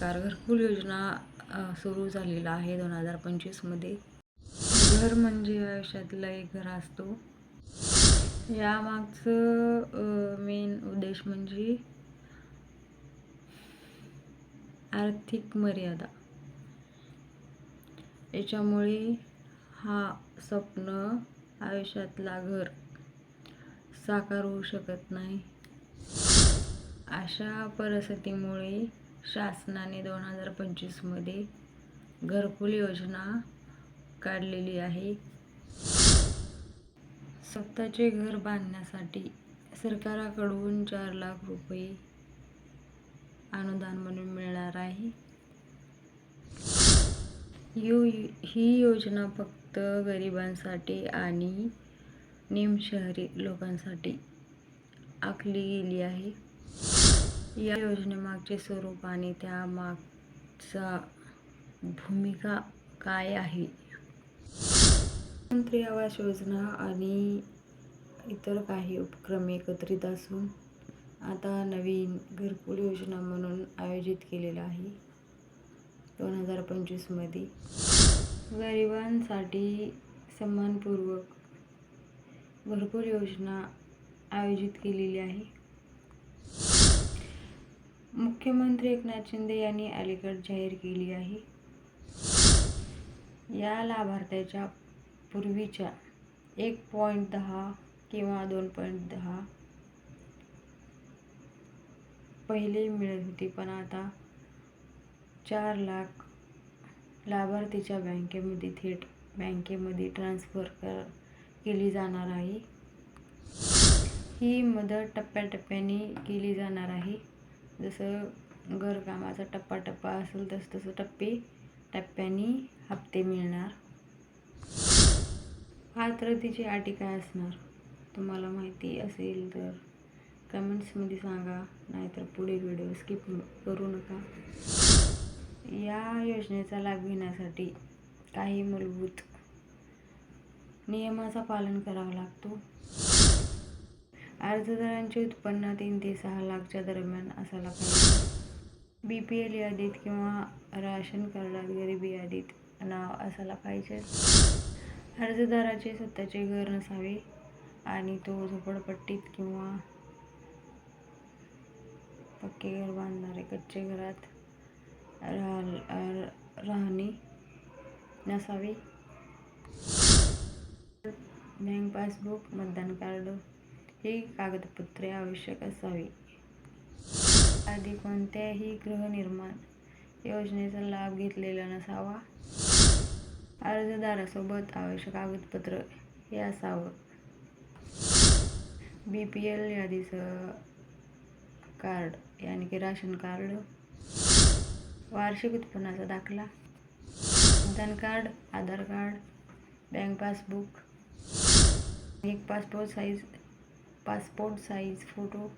नमस्कार. घरकुल योजना सुरू झालेला आहे दोन हजार पंचवीसमध्ये. घर म्हणजे आयुष्यातला एक घर असतो. यामागचं मेन उद्देश म्हणजे आर्थिक मर्यादा. याच्यामुळे हा स्वप्न आयुष्यातला घर साकार होऊ शकत नाही. अशा परिस्थितीमुळे शासनाने दोन हजार पंचवीसमध्ये घरकुल योजना काढलेली आहे. स्वतःचे घर बांधण्यासाठी सरकाराकडून चार लाख रुपये अनुदान म्हणून मिळणार आहे. यो ही योजना फक्त गरिबांसाठी आणि निमशहरी लोकांसाठी आखली गेली आहे. या योजनेमागचे स्वरूप आणि त्यामागचा भूमिका काय आहे? मंत्री आवास योजना आणि इतर काही उपक्रम एकत्रित असून आता नवीन घरकुल योजना म्हणून आयोजित केलेलं आहे. दोन हजार पंचवीसमध्ये गरिबांसाठी सन्मानपूर्वक घरकुल योजना आयोजित केलेली आहे. मुख्यमंत्री एकनाथ शिंदे यांनी अलीकडे जाहीर केली आहे. या लाभार्थ्याच्या पूर्वीच्या एक पॉईंट दहा किंवा दोन पॉईंट दहा पहिले मिळत होती. पण आता चार लाख लाभार्थीच्या बँकेमध्ये थेट बँकेमध्ये ट्रान्स्फर कर केली जाणार आहे. ही मदत टप्प्याटप्प्याने केली जाणार आहे. जसं घरकामाचा टप्पा टप्पा असेल तसं तसं टप्पे टप्प्याने हप्ते मिळणार. पात्रतेची अटी काय असणार? तुम्हाला माहिती असेल तर कमेंट्समध्ये सांगा नाहीतर पुढे व्हिडिओ स्किप करू नका. या योजनेचा लाभ घेण्यासाठी काही मूलभूत नियमाचा पालन करावा लागतो. अर्जदारांचे उत्पन्न तीन ते सहा लाखच्या दरम्यान असायला पाहिजे. बी पी एल यादीत किंवा राशन कार्डात गरिबी यादीत नाव असायला पाहिजे. अर्जदाराचे स्वतःचे घर नसावे आणि तो झोपडपट्टीत किंवा पक्के घर बांधणारे कच्चे घरात राह राहणी नसावे. बँक पासबुक मतदान कार्ड ही कागदपत्रे आवश्यक असावी. आधी कोणत्याही गृहनिर्माण योजनेचा लाभ घेतलेला नसावा. अर्जदारासोबत आवश्यक कागदपत्र हे असावं बी पी एल यादीचं कार्ड यानी की राशन कार्ड वार्षिक उत्पन्नाचा दाखला PAN card Aadhaar card bank passbook एक passport size passport size photo